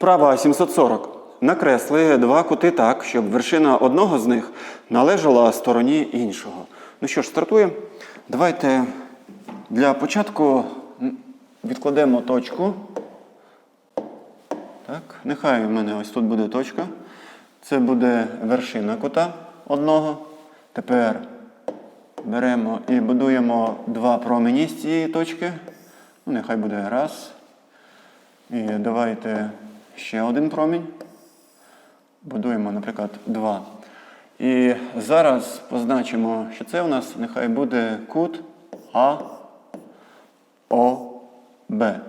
Вправа 740. Накресли два кути так, щоб вершина одного з них належала стороні іншого. Ну що ж, стартуємо. Давайте для початку відкладемо точку. Так, нехай у мене ось тут буде точка. Це буде вершина кута одного. Тепер беремо і будуємо два промені з цієї точки. Ну, нехай буде раз. І давайте ще один промінь. Будуємо, наприклад, два. І зараз позначимо, що це у нас нехай буде кут А, О, Б.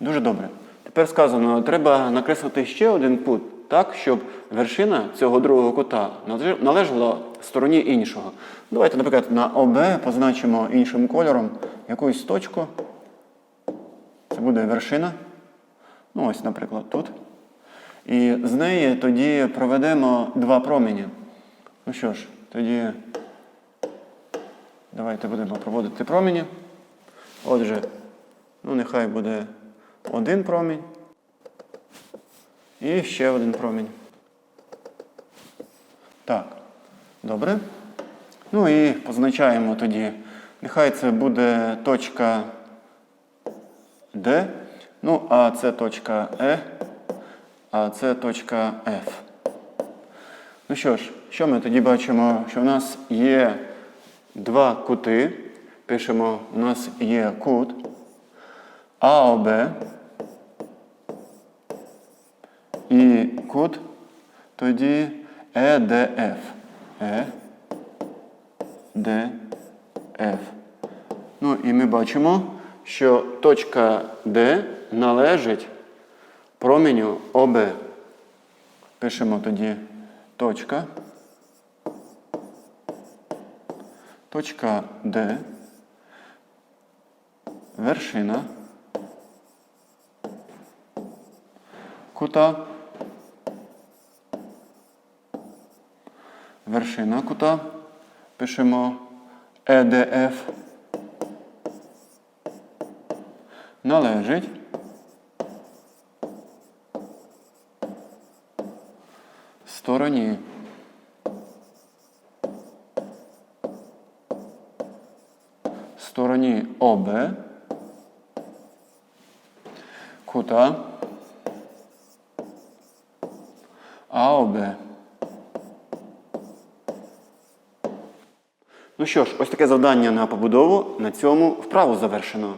Дуже добре. Тепер сказано, треба накреслити ще один кут, так, щоб вершина цього другого кута належала стороні іншого. Давайте, наприклад, на ОБ позначимо іншим кольором якусь точку. Це буде вершина. Ну, ось, наприклад, тут. І з неї тоді проведемо два промені. Ну що ж, тоді давайте будемо проводити промені. Отже, ну нехай буде один промінь. І ще один промінь. Так, добре. Ну і позначаємо тоді. Нехай це буде точка D. Ну, а це точка E, а це точка F. Ну що ж, що ми тоді бачимо? Що в нас є два кути. Пишемо, у нас є кут АОБ і кут тоді Е ЕДФ. ЕДФ. Ну і ми бачимо, що точка D належить променю ОБ. Пишемо тоді точка. Точка D. Вершина. Кута. Вершина кута. Пишемо ЕДФ. Належить. Стороні. Стороні ОБ. Кута. АОБ. Ну що ж, ось таке завдання на побудову. На цьому вправу завершено.